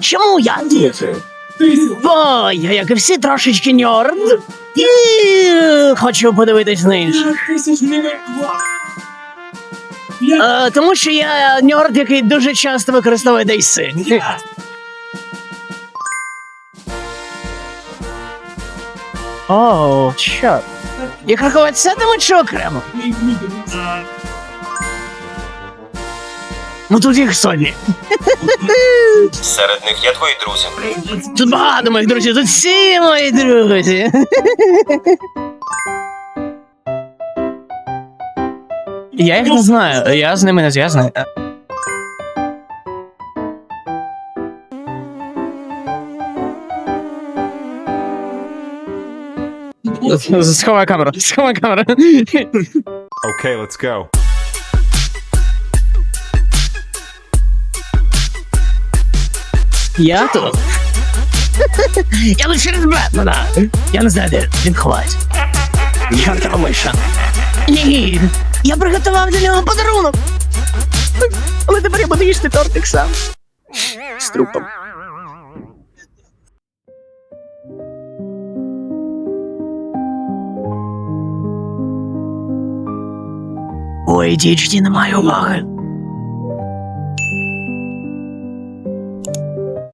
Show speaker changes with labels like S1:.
S1: Чому я тут? Бо я, як і всі, трошечки ньорд. І хочу подивитись на інших. Е, тому що я ньорд, який дуже часто використовує дейси. О, що? Їх рахувати сетами чи окремо? Ну тут їх сотні.
S2: Серед них є твої друзі.
S1: Тут багато моїх друзів, тут всі мої друзі. Я їх не знаю, я з ними не зв'язаний. Сховай камеру, сховай камеру.
S3: Okay, let's go.
S1: Я тут. Я тут через Бетмена. Я не знаю, де він ховається. Чортова миша. Ні. Я приготував для нього подарунок. Але тепер я буду їсти тортик сам. З трупом. Ой, дічці немає уваги.